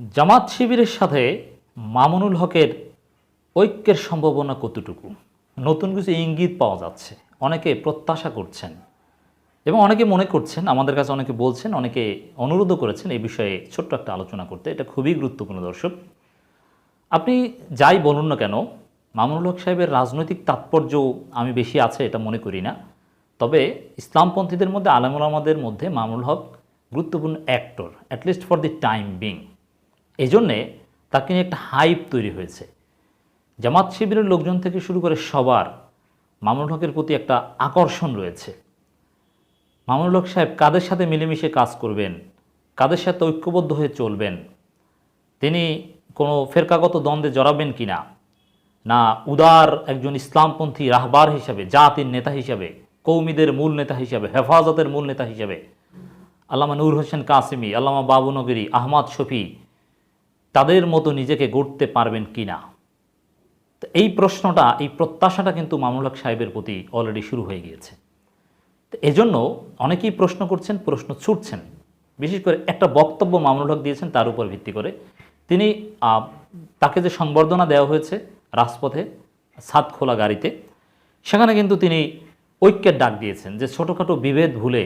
জামাত শিবিরের সাথে মামুনুল হকের ঐক্যের সম্ভাবনা কতটুকু? নতুন কিছু ইঙ্গিত পাওয়া যাচ্ছে। অনেকে প্রত্যাশা করছেন এবং অনেকে মনে করছেন, আমাদের কাছে অনেকে বলছেন, অনেকে অনুরোধও করেছেন এই বিষয়ে ছোট্ট একটা আলোচনা করতে। এটা খুবই গুরুত্বপূর্ণ দর্শক। আপনি যাই বলুন না কেন, মামুনুল হক সাহেবের রাজনৈতিক তাৎপর্য আমি বেশি আছে এটা মনে করি না। তবে ইসলামপন্থীদের মধ্যে আলমুলামাদের মধ্যে মামুনুল হক গুরুত্বপূর্ণ actor at least for the time being এই জন্যে তাকে নিয়ে একটা হাইপ তৈরি হয়েছে। জামাত শিবিরের লোকজন থেকে শুরু করে সবার মামুনুল হকের প্রতি একটা আকর্ষণ রয়েছে। মামুনুল হক সাহেব কাদের সাথে মিলেমিশে কাজ করবেন? কাদের সাথে ঐক্যবদ্ধ হয়ে চলবেন? তিনি কোনো ফেরকাগত দ্বন্দ্বে জড়াবেন কি না না উদার একজন ইসলামপন্থী রাহবার হিসাবে, জাতির নেতা হিসাবে, কৌমিদের মূল নেতা হিসাবে, হেফাজতের মূল নেতা হিসাবে? আল্লামা নূর হোসেন কাসিমি, আল্লামা বাবুনগরী আহমদ শফি তাদের মতো নিজেকে গড়তে পারবেন কি না? তো এই প্রশ্নটা, এই প্রত্যাশাটা কিন্তু মামুল হক সাহেবের প্রতি অলরেডি শুরু হয়ে গিয়েছে। তো এজন্য অনেকেই প্রশ্ন করছেন, প্রশ্ন ছুটছেন। বিশেষ করে একটা বক্তব্য মামুনুল হক দিয়েছেন, তার উপর ভিত্তি করে। তিনি তাকে যে সংবর্ধনা দেওয়া হয়েছে রাজপথে ছাদ খোলা গাড়িতে, সেখানে কিন্তু তিনি ঐক্যের ডাক দিয়েছেন যে ছোটোখাটো বিভেদ ভুলে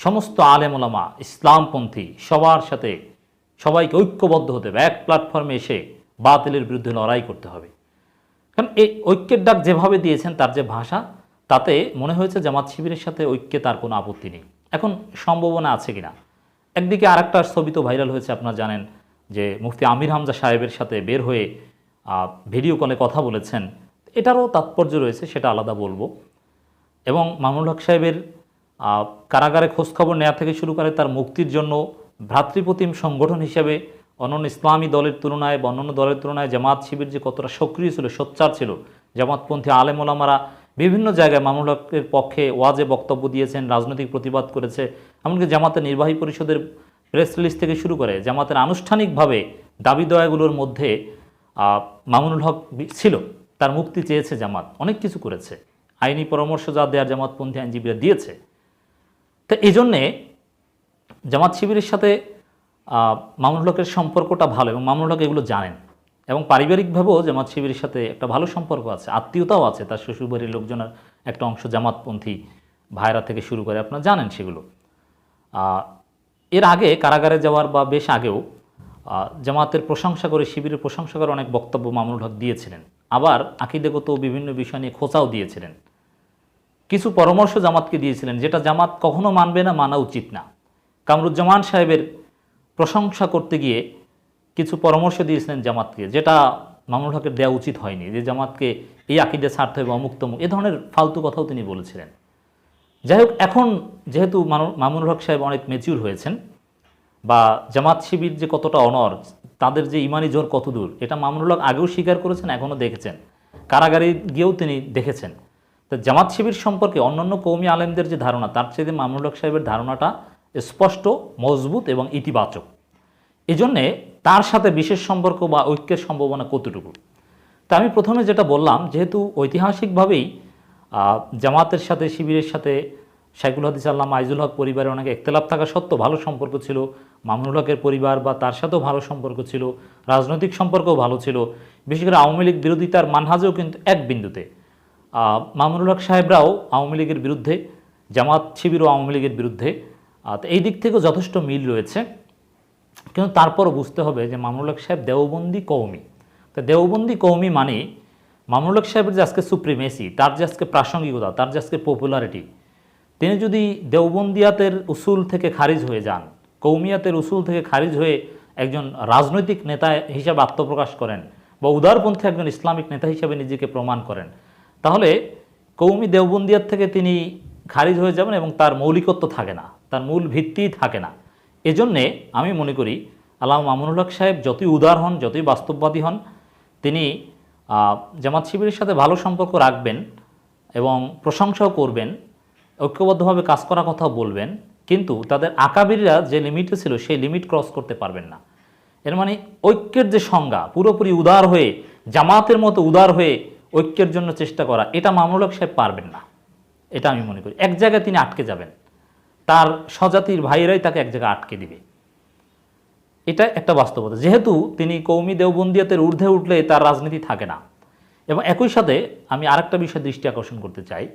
সমস্ত আলেমোলামা ইসলামপন্থী সবার সাথে সবাইকে ঐক্যবদ্ধ হতে হবে। এক প্ল্যাটফর্মে এসে বাতিলের বিরুদ্ধে লড়াই করতে হবে। কারণ এই ঐক্যের ডাক যেভাবে দিয়েছেন, তার যে ভাষা, তাতে মনে হয়েছে জামাত শিবিরের সাথে ঐক্যে তার কোনো আপত্তি নেই। এখন সম্ভাবনা আছে কিনা? একদিকে আরেকটা ছবি তো ভাইরাল হয়েছে, আপনারা জানেন যে মুফতি আমির হামজা সাহেবের সাথে বের হয়ে ভিডিও কলে কথা বলেছেন। এটারও তাৎপর্য রয়েছে, সেটা আলাদা বলব। এবং মামুনুল হক সাহেবের কারাগারে খোঁজখবর নেওয়া থেকে শুরু করে তার মুক্তির জন্য ভ্রাতৃপ্রতিম সংগঠন হিসেবে অন্যান্য ইসলামী দলের তুলনায় বা অন্যান্য দলের তুলনায় জামাত শিবির যে কতটা সক্রিয় ছিল, সোচ্চার ছিল, জামাতপন্থী আলেম ওলামারা বিভিন্ন জায়গায় মামুনুল হকের পক্ষে ওয়াজে বক্তব্য দিয়েছেন, রাজনৈতিক প্রতিবাদ করেছে, এমনকি জামাতের নির্বাহী পরিষদের প্রেস রিলিজ থেকে শুরু করে জামাতের আনুষ্ঠানিকভাবে দাবি দয়াগুলোর মধ্যে মামুনুল হক ছিল, তার মুক্তি চেয়েছে জামাত, অনেক কিছু করেছে। আইনি পরামর্শ যা দেওয়ার জামাতপন্থী আইনজীবীরা দিয়েছে। তো এই জন্যে জামাত শিবিরের সাথে মামুনুল হকের সম্পর্কটা ভালো এবং মামুনুল হক এগুলো জানেন। এবং পারিবারিকভাবেও জামাত শিবিরের সাথে একটা ভালো সম্পর্ক আছে, আত্মীয়তাও আছে, তার শ্বশুরবাড়ির লোকজনের একটা অংশ জামাতপন্থী ভাইরা থেকে শুরু করে আপনারা জানেন সেগুলো। এর আগে কারাগারে যাওয়ার বা বেশ আগেও জামাতের প্রশংসা করে, শিবিরের প্রশংসা করে অনেক বক্তব্য মামুনুল হক দিয়েছিলেন। আবার আকিদেগত বিভিন্ন বিষয় নিয়ে খোঁচাও দিয়েছিলেন। কিছু পরামর্শ জামাতকে দিয়েছিলেন, যেটা জামাত কখনো মানবে না, মানা উচিত না। কামরুজ্জামান সাহেবের প্রশংসা করতে গিয়ে কিছু পরামর্শ দিয়েছিলেন জামাতকে, যেটা মামুনুল হকের দেওয়া উচিত হয়নি যে জামাতকে এই আকিদে ছাড়তে হবে, অমুক্ত এ ধরনের ফালতু কথাও তিনি বলেছিলেন। যাই হোক, এখন যেহেতু মানু- মামুনুল হক সাহেব অনেক মেচিউর হয়েছেন বা জামাত শিবির যে কতটা অনর তাদের যে ইমানি জোর কত দূর, এটা মামুনুল হক আগেও স্বীকার করেছেন এখনও দেখেছেন। কারাগারে গিয়েও তিনি দেখেছেন। তো জামাত শিবির সম্পর্কে অন্যান্য কৌমি আলেমদের যে ধারণা, তার চেয়ে মামুনুল হক সাহেবের ধারণাটা স্পষ্ট, মজবুত এবং ইতিবাচক। এজন্যে তার সাথে বিশেষ সম্পর্ক বা ঐক্যের সম্ভাবনা কতটুকু? তা আমি প্রথমে যেটা বললাম, যেহেতু ঐতিহাসিকভাবেই জামাতের সাথে, শিবিরের সাথে শাইকুল হাদিস আল্লাহ আইজুল হক পরিবারের অনেক একতলাপ থাকা সত্ত্বেও ভালো সম্পর্ক ছিল। মামুনুল হকের পরিবার বা তার সাথেও ভালো সম্পর্ক ছিল। রাজনৈতিক সম্পর্কও ভালো ছিল। বিশেষ করে আওয়ামী লীগ বিরোধিতার মানহাজেও কিন্তু এক বিন্দুতে। মামুনুল হক সাহেবরাও আওয়ামী লীগের বিরুদ্ধে, জামাত শিবিরও আওয়ামী লীগের বিরুদ্ধে। তো এই দিক থেকেও যথেষ্ট মিল রয়েছে। কিন্তু তারপরও বুঝতে হবে যে মামুনুল সাহেব দেওবন্দি কৌমি তো দেওবন্দি কৌমি মানে মামুনুল সাহেবের যে আজকে সুপ্রিমেসি, তার যে আজকে প্রাসঙ্গিকতা, তার যে আজকে পপুলারিটি তিনি যদি দেওবন্দিয়াতের উসুল থেকে খারিজ হয়ে যান কৌমিয়াতের উসুল থেকে খারিজ হয়ে একজন রাজনৈতিক নেতা হিসাবে আত্মপ্রকাশ করেন বা উদারপন্থী একজন ইসলামিক নেতা হিসাবে নিজেকে প্রমাণ করেন, তাহলে কৌমি দেওবন্দিয়ার থেকে তিনি খারিজ হয়ে যাবেন এবং তার মৌলিকত্ব থাকে না। তার মূল ভিত্তিই থাকে না। এজন্যে আমি মনে করি, আল্লাহ মামুনুল হক সাহেব যতই উদার হন, যতই বাস্তববাদী হন, তিনি জামাত শিবিরের সাথে ভালো সম্পর্ক রাখবেন এবং প্রশংসাও করবেন, ঐক্যবদ্ধভাবে কাজ করার কথাও বলবেন, কিন্তু তাদের আকাবিররা যে লিমিটে ছিল, সেই লিমিট ক্রস করতে পারবেন না। এর মানে ঐক্যের যে সংজ্ঞা, পুরোপুরি উদার হয়ে, জামাতের মতো উদার হয়ে ঐক্যের জন্য চেষ্টা করা, এটা মামুনুল হক সাহেব পারবেন না। এটা আমি মনে করি। এক জায়গায় তিনি আটকে যাবেন। তার স্বজাতির ভাইয়েরাই তাকে এক জায়গায় আটকে দিবে। এটা একটা বাস্তবতা। যেহেতু তিনি কৌমি দেওবন্দিয়াতের ঊর্ধ্বে উঠলে তার রাজনীতি থাকে না। এবং একই সাথে আমি আরেকটা বিষয়ে দৃষ্টি আকর্ষণ করতে চাই।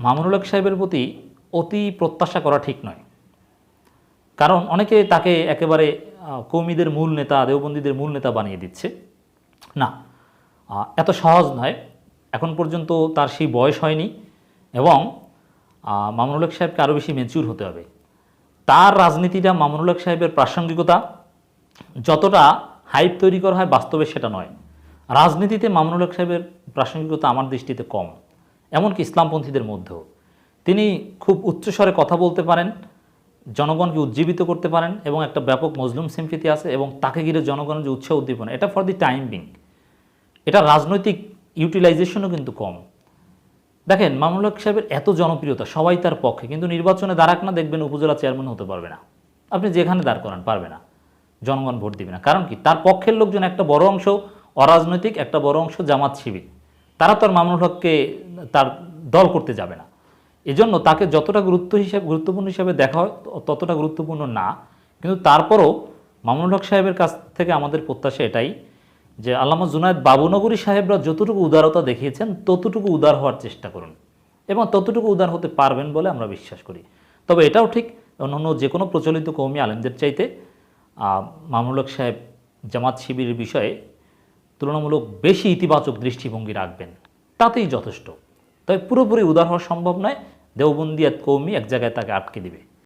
মামুনুল হক সাহেবের প্রতি অতি প্রত্যাশা করা ঠিক নয়। কারণ অনেকে তাকে একেবারে কৌমিদের মূল নেতা, দেওবন্দীদের মূল নেতা বানিয়ে দিচ্ছে। না এত সহজ নয়। এখন পর্যন্ত তার সেই বয়স হয়নি। এবং মামুনুল হক সাহেবকে আরও বেশি মেচিউর হতে হবে। তার রাজনীতিটা মামুনুল হক সাহেবের প্রাসঙ্গিকতা, যতটা হাইপ তৈরি করা হয় বাস্তবে সেটা নয়। রাজনীতিতে মামুনুল হক সাহেবের প্রাসঙ্গিকতা আমার দৃষ্টিতে কম। এমনকি ইসলামপন্থীদের মধ্যেও। তিনি খুব উচ্চস্বরে কথা বলতে পারেন, জনগণকে উজ্জীবিত করতে পারেন এবং একটা ব্যাপক মজলুম সিম্পিতি আছে এবং তাকে ঘিরে জনগণের যে উৎসাহ উদ্দীপনা, এটা ফর দি টাইম বিং এটা রাজনৈতিক ইউটিলাইজেশনও কিন্তু কম। দেখেন, মামুনুল হক সাহেবের এত জনপ্রিয়তা সবাই তার পক্ষে, কিন্তু নির্বাচনে দাঁড়াক না দেখবেন উপজেলা চেয়ারম্যান হতে পারবে না। আপনি যেখানে দাঁড় করান, পারবে না। জনগণ ভোট দিবে না। কারণ কি? তার পক্ষের লোকজন একটা বড় অংশ অরাজনৈতিক, একটা বড় অংশ জামাত শিবির। তারা তো আর মামুনুল হককে তার দল করতে যাবে না। এজন্য তাকে যতটা গুরুত্ব হিসাবে, গুরুত্বপূর্ণ হিসাবে দেখা হয়, ততটা গুরুত্বপূর্ণ না। কিন্তু তারপরও মামুনুল হক সাহেবের কাছ থেকে আমাদের প্রত্যাশা এটাই যে আল্লামা জুনায়দ বাবুনগরী সাহেবরা যতটুকু উদারতা দেখিয়েছেন, ততটুকু উদার হওয়ার চেষ্টা করুন। এবং ততটুকু উদার হতে পারবেন বলে আমরা বিশ্বাস করি। তবে এটাও ঠিক, অন্যান্য যে কোনো প্রচলিত কৌমি আলেমদের চাইতে মামুনুল সাহেব জামাত শিবিরের বিষয়ে তুলনামূলক বেশি ইতিবাচক দৃষ্টিভঙ্গি রাখবেন। তাতেই যথেষ্ট। তবে পুরোপুরি উদার হওয়া সম্ভব নয় দেওবন্দিয়াত কৌমি এক জায়গায় তাকে আটকে দিবে।